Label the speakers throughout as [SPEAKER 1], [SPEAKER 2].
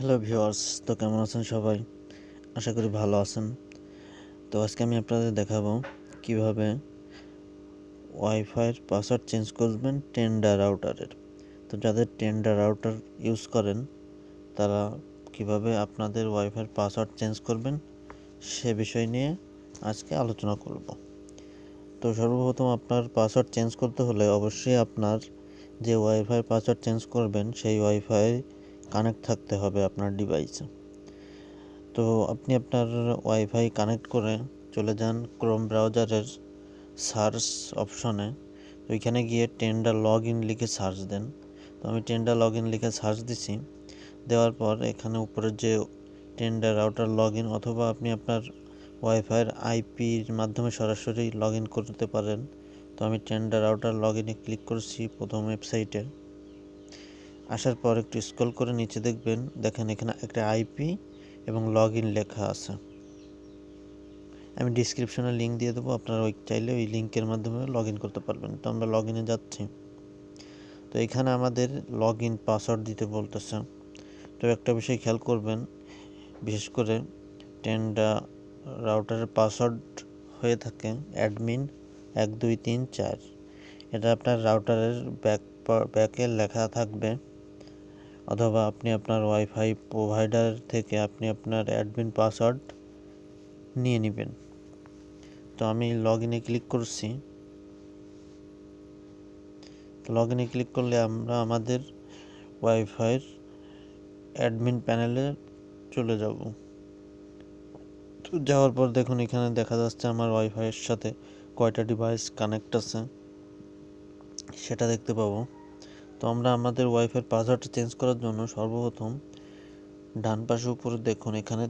[SPEAKER 1] Hello viewers তো কেমন আছেন সবাই? আশা করি ভালো আছেন। তো আজকে আমি আপনাদের দেখাবো কীভাবে ওয়াইফাইয়ের পাসওয়ার্ড চেঞ্জ করবেন টেন্ডার রাউটারের। তো যাদের টেন্ডার রাউটার ইউজ করেন, তারা কীভাবে আপনাদের ওয়াইফাইয়ের পাসওয়ার্ড চেঞ্জ করবেন সে বিষয় নিয়ে আজকে আলোচনা করব। তো সর্বপ্রথম আপনার পাসওয়ার্ড চেঞ্জ করতে হলে অবশ্যই আপনার যে ওয়াইফাই পাসওয়ার্ড চেঞ্জ করবেন, সেই ওয়াইফাই কানেক্ট থাকতে হবে আপনার ডিভাইসে তো আপনি আপনার ওয়াইফাই কানেক্ট করে চলে যান ক্রোম ব্রাউজারের সার্চ অপশনে ওইখানে গিয়ে টেন্ডার লগ ইন লিখে সার্চ দেন। তো আমি টেন্ডার লগ ইন লিখে সার্চ দিছি। দেওয়ার পর এখানে উপরে যে টেন্ডার রাউটার লগ ইন অথবা আপনি আপনার ওয়াইফাইয়ের আইপির মাধ্যমে সরাসরি লগ ইন করতে পারেন। তো আমি টেন্ডার রাউটার লগ ইনে ক্লিক করছি প্রথম ওয়েবসাইটে আসার পর একটু স্ক্রল করে নিচে দেখবেন, দেখেন এখানে একটা আইপি এবং লগ ইন লেখা আছে। আমি ডিসক্রিপশনে লিঙ্ক দিয়ে দেবো, আপনারা ওই চাইলে ওই লিঙ্কের মাধ্যমে লগ ইন করতে পারবেন। তো আমরা লগ ইনে যাচ্ছি। তো এখানে আমাদের লগ ইন পাসওয়ার্ড দিতে বলতেছে। তো একটা বিষয় খেয়াল করবেন, বিশেষ করে টেন্ডা রাউটারের পাসওয়ার্ড হয়ে থাকে অ্যাডমিন এক দুই তিন চার। এটা আপনার রাউটারের ব্যাক ব্যাকে লেখা থাকবে। অথবা আপনি আপনার ওয়াইফাই প্রোভাইডার থেকে আপনি আপনার অ্যাডমিন পাসওয়ার্ড নিয়ে নেবেন। তো আমি লগ ইনে ক্লিক করছি। লগ ইনে ক্লিক করলে আমরা আমাদের ওয়াইফাইয়ের অ্যাডমিন প্যানেলে চলে যাব। তো যাওয়ার পর দেখুন এখানে দেখা যাচ্ছে আমার ওয়াইফাইয়ের সাথে কয়টা ডিভাইস কানেক্ট আছে। সেটা দেখতে পাবো। তো আমরা আমাদের ওয়াইফাইয়ের পাসওয়ার্ডটা চেঞ্জ করার জন্য সর্বপ্রথম ডান পাশে উপরে দেখুন, এখানে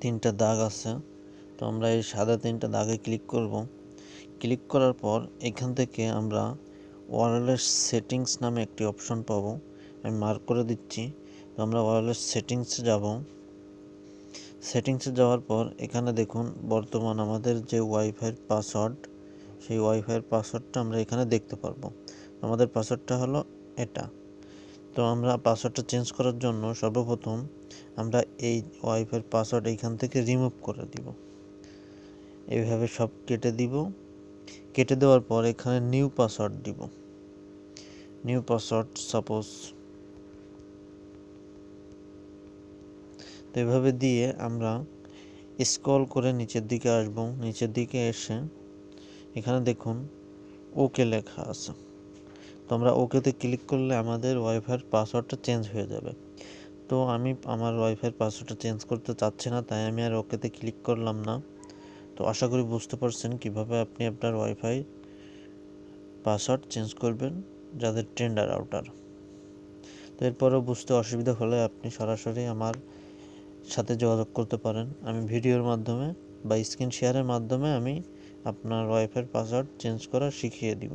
[SPEAKER 1] তিনটা দাগ আছে। তো আমরা এই সাদা তিনটা দাগে ক্লিক করব। ক্লিক করার পর এখান থেকে আমরা ওয়ারলেস সেটিংস নামে একটি অপশন পাবো। আমি মার্ক করে দিচ্ছি। তো আমরা ওয়ারলেস সেটিংসে যাব। সেটিংসে যাওয়ার পর এখানে দেখুন, বর্তমান আমাদের যে ওয়াইফাইয়ের পাসওয়ার্ড সেই ওয়াইফাইয়ের পাসওয়ার্ডটা আমরা এখানে দেখতে পারব। আমাদের পাসওয়ার্ডটা হলো এটা। তো আমরা পাসওয়ার্ডটা চেঞ্জ করার জন্য সর্বপ্রথম আমরা এই ওয়াইফাইয়ের পাসওয়ার্ড এইখান থেকে রিমুভ করে দিব। এইভাবে সব কেটে দিব। কেটে দেওয়ার পর এখানে নিউ পাসওয়ার্ড দিব। নিউ পাসওয়ার্ড সাপোজ তো এভাবে দিয়ে আমরা স্ক্রল করে নিচের দিকে আসব। নিচের দিকে এসে এখানে দেখুন ওকে লেখা আছে। তো আমরা ওকেতে ক্লিক করলে আমাদের ওয়াইফাইয়ের পাসওয়ার্ডটা চেঞ্জ হয়ে যাবে। তো আমি আমার ওয়াইফাইয়ের পাসওয়ার্ডটা চেঞ্জ করতে চাচ্ছি না, তাই আমি আর ওকেতে ক্লিক করলাম না। তো আশা করি বুঝতে পারছেন কীভাবে আপনি আপনার ওয়াইফাই পাসওয়ার্ড চেঞ্জ করবেন, যাদের টেন্ডার আউটার তো এরপরেও বুঝতে অসুবিধা হলে আপনি সরাসরি আমার সাথে যোগাযোগ করতে পারেন। আমি ভিডিওর মাধ্যমে বা স্ক্রিন শেয়ারের মাধ্যমে আমি আপনার ওয়াইফাইয়ের পাসওয়ার্ড চেঞ্জ করা শিখিয়ে দিব।